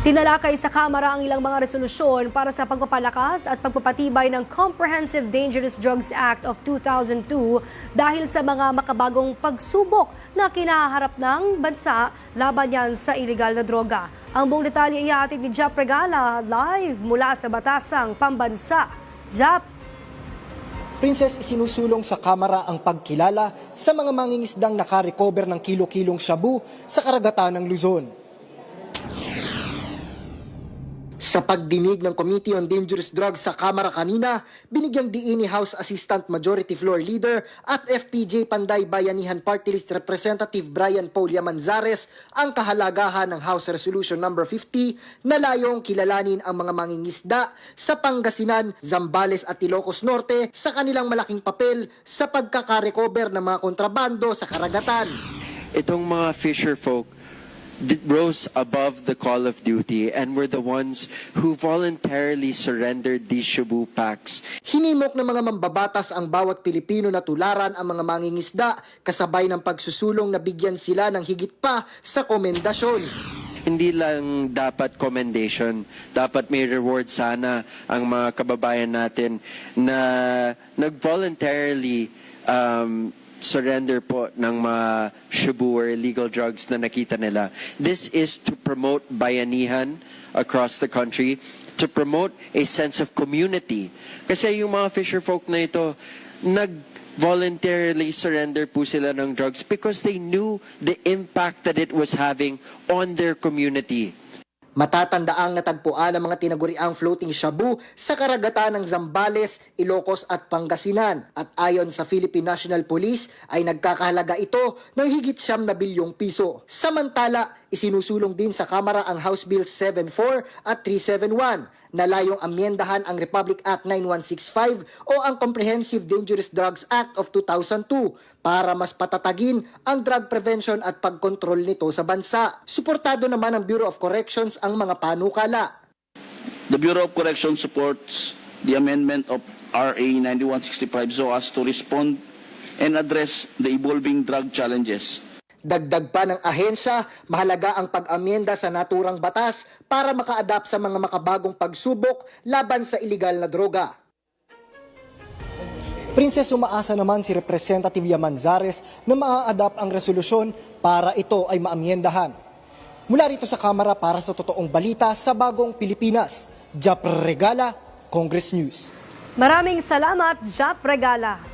Tinalakay sa Kamara ang ilang mga resolusyon para sa pagpapalakas at pagpapatibay ng Comprehensive Dangerous Drugs Act of 2002 dahil sa mga makabagong pagsubok na kinaharap ng bansa laban yan sa iligal na droga. Ang buong detalye ihatid ni Jap Regala live mula sa Batasang Pambansa. Jap, Princess isinusulong sa kamera ang pagkilala sa mga mangingisdang nakarecover ng kilo-kilong shabu sa karagatan ng Luzon. Sa pagdinig ng Committee on Dangerous Drugs sa Kamara kanina, binigyang diin ni House Assistant Majority Floor Leader at FPJ Panday Bayanihan Party List Representative Brian Paul Manzares ang kahalagahan ng House Resolution Number 50 na layong kilalanin ang mga mangingisda sa Pangasinan, Zambales at Ilocos Norte sa kanilang malaking papel sa pagkakarecover ng mga kontrabando sa karagatan. itong mga fisher folk rose above the call of duty and were the ones who voluntarily surrendered these Shabu packs. Hinimok ng mga mambabatas ang bawat Pilipino na tularan ang mga mangingisda kasabay ng pagsusulong na bigyan sila ng higit pa sa komendasyon. Hindi lang dapat commendation, dapat may reward sana ang mga kababayan natin na nag-voluntarily um, surrender po ng mga Shabu or illegal drugs na nakita nila. This is to promote bayanihan across the country, to promote a sense of community. Kasi yung mga fisher folk na ito, nag voluntarily surrender po sila ng drugs because they knew the impact that it was having on their community. Matatandaang natagpuan ang mga tinaguriang floating shabu sa karagatan ng Zambales, Ilocos at Pangasinan at ayon sa Philippine National Police ay nagkakahalaga ito ng higit siyam na bilyong piso. Samantala, isinusulong din sa Kamara ang House Bill 74 at 371 na layong amyendahan ang Republic Act 9165 o ang Comprehensive Dangerous Drugs Act of 2002 para mas patatagin ang drug prevention at pagkontrol nito sa bansa. Suportado naman ng Bureau of Corrections ang mga panukala. The Bureau of Correction supports the amendment of RA 9165 so as to respond and address the evolving drug challenges. Dagdag pa ng ahensya, mahalaga ang pag-amyenda sa naturang batas para maka-adapt sa mga makabagong pagsubok laban sa iligal na droga. Princess, umaasa naman si Representative Yamanzares na maa-adapt ang resolusyon para ito ay maamyendahan. Mula rito sa Kamara para sa totoong balita sa Bagong Pilipinas, Jap Regala, Congress News. maraming salamat Jap Regala.